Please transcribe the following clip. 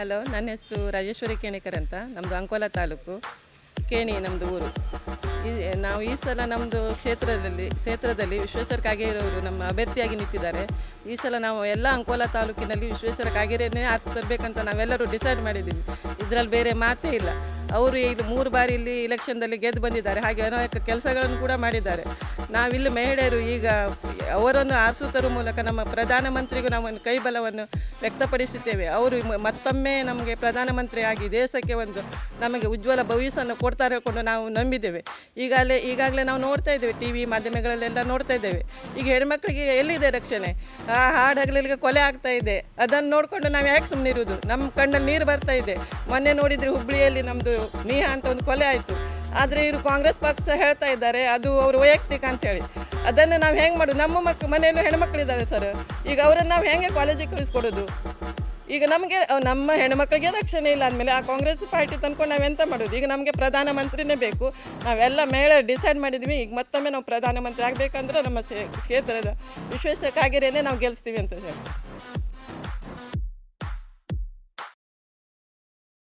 Hello, ನನ್ನ ಹೆಸರು ರಾಜೇಶ್ವರಿ ಕೇಣಿಕರ್ ಅಂತ. ನಮ್ಮದು ಅಂಕೋಲ ತಾಲೂಕು. ಕೇಣಿ ನಮ್ಮದು ಊರು. ಈ, ನಾವು ಈ ಸಲ ನಮ್ಮದು ಕ್ಷೇತ್ರದಲ್ಲಿ ಕ್ಷೇತ್ರದಲ್ಲಿ ವಿಶ್ವೇಶ್ವರ ಕಾಗೇರಿಯವರು ನಮ್ಮ ಅಭ್ಯರ್ಥಿಯಾಗಿ ನಿಂತಿದ್ದಾರೆ. ಈ ಸಲ ನಾವು ಎಲ್ಲ ಅಂಕೋಲ ತಾಲೂಕಿನಲ್ಲಿ ವಿಶ್ವೇಶ್ವರ ಕಾಗೇರಿಯನ್ನೇ ತರಬೇಕಂತ ನಾವೆಲ್ಲರೂ ಡಿಸೈಡ್ ಮಾಡಿದ್ದೀವಿ. ಇದರಲ್ಲಿ ಬೇರೆ ಮಾತೇ ಇಲ್ಲ. ಅವರು ಇದು ಮೂರು ಬಾರಿ ಇಲ್ಲಿ ಇಲೆಕ್ಷನ್ದಲ್ಲಿ ಗೆದ್ದು ಬಂದಿದ್ದಾರೆ. ಹಾಗೆ ಅನೇಕ ಕೆಲಸಗಳನ್ನು ಕೂಡ ಮಾಡಿದ್ದಾರೆ. ನಾವಿಲ್ಲಿ ಮಹಿಳೆಯರು ಈಗ ಅವರನ್ನು ಆರಿಸುವುದರ ಮೂಲಕ ನಮ್ಮ ಪ್ರಧಾನಮಂತ್ರಿಗೂ ನಾವು ಕೈಬಲವನ್ನು ವ್ಯಕ್ತಪಡಿಸುತ್ತೇವೆ. ಅವರು ಮತ್ತೊಮ್ಮೆ ನಮಗೆ ಪ್ರಧಾನಮಂತ್ರಿ ಆಗಿ ದೇಶಕ್ಕೆ ಒಂದು ನಮಗೆ ಉಜ್ವಲ ಭವಿಷ್ಯವನ್ನು ಕೊಡ್ತಾರೆ ಕೊಂಡು ನಾವು ನಂಬಿದ್ದೇವೆ. ಈಗಾಗಲೇ ಈಗಾಗಲೇ ನಾವು ನೋಡ್ತಾ ಇದ್ದೇವೆ. ಟಿ ವಿ ಮಾಧ್ಯಮಗಳಲ್ಲೆಲ್ಲ ನೋಡ್ತಾ ಇದ್ದೇವೆ. ಈಗ ಹೆಣ್ಮಕ್ಳಿಗೆ ಎಲ್ಲಿದೆ ರಕ್ಷಣೆ? ಆ ಹಾಡಗಳಿಗೆ ಕೊಲೆ ಆಗ್ತಾ ಇದೆ. ಅದನ್ನು ನೋಡಿಕೊಂಡು ನಾವು ಯಾಕೆ ಸುಮ್ಮನೆ ಇರುವುದು ನಮ್ಮ ಕಣ್ಣಲ್ಲಿ ನೀರು ಬರ್ತಾ ಇದೆ. ಮೊನ್ನೆ ನೋಡಿದರೆ ಹುಬ್ಬಳ್ಳಿಯಲ್ಲಿ ನಮ್ಮದು ನೀಹಾ ಅಂತ ಒಂದು ಕೊಲೆ ಆಯಿತು. ಆದರೆ ಇವರು ಕಾಂಗ್ರೆಸ್ ಪಕ್ಷ ಹೇಳ್ತಾ ಇದ್ದಾರೆ, ಅದು ಅವರು ವೈಯಕ್ತಿಕ ಅಂತೇಳಿ ಅದನ್ನು ನಾವು ಹೆಂಗೆ ಮಾಡೋದು? ನಮ್ಮ ಮಕ್, ಮನೆಯಲ್ಲೂ ಹೆಣ್ಮಕ್ಳಿದ್ದಾರೆ ಸರ್ ಈಗ ಅವರನ್ನು ನಾವು ಹೆಂಗೆ ಕಾಲೇಜಿಗೆ ಕಳಿಸ್ಕೊಡೋದು? ಈಗ ನಮಗೆ, ನಮ್ಮ ಹೆಣ್ಮಕ್ಳಿಗೆ ರಕ್ಷಣೆ ಇಲ್ಲ ಅಂದಮೇಲೆ ಆ ಕಾಂಗ್ರೆಸ್ ಪಾರ್ಟಿ ತಂದ್ಕೊಂಡು ನಾವೆಂತ ಮಾಡೋದು? ಈಗ ನಮಗೆ ಪ್ರಧಾನಮಂತ್ರಿನೇ ಬೇಕು. ನಾವೆಲ್ಲ ಮೇಳ ಡಿಸೈಡ್ ಮಾಡಿದ್ವಿ, ಈಗ ಮತ್ತೊಮ್ಮೆ ನಾವು ಪ್ರಧಾನಮಂತ್ರಿ ಆಗಬೇಕಂದ್ರೆ ನಮ್ಮ ಕ್ಷೇತ್ರದ ವಿಶ್ವೇಶ್ವರ ಕಾಗೇರಿಯನ್ನೇ ನಾವು ಗೆಲ್ಲಿಸ್ತೀವಿ ಅಂತ ಹೇಳಿ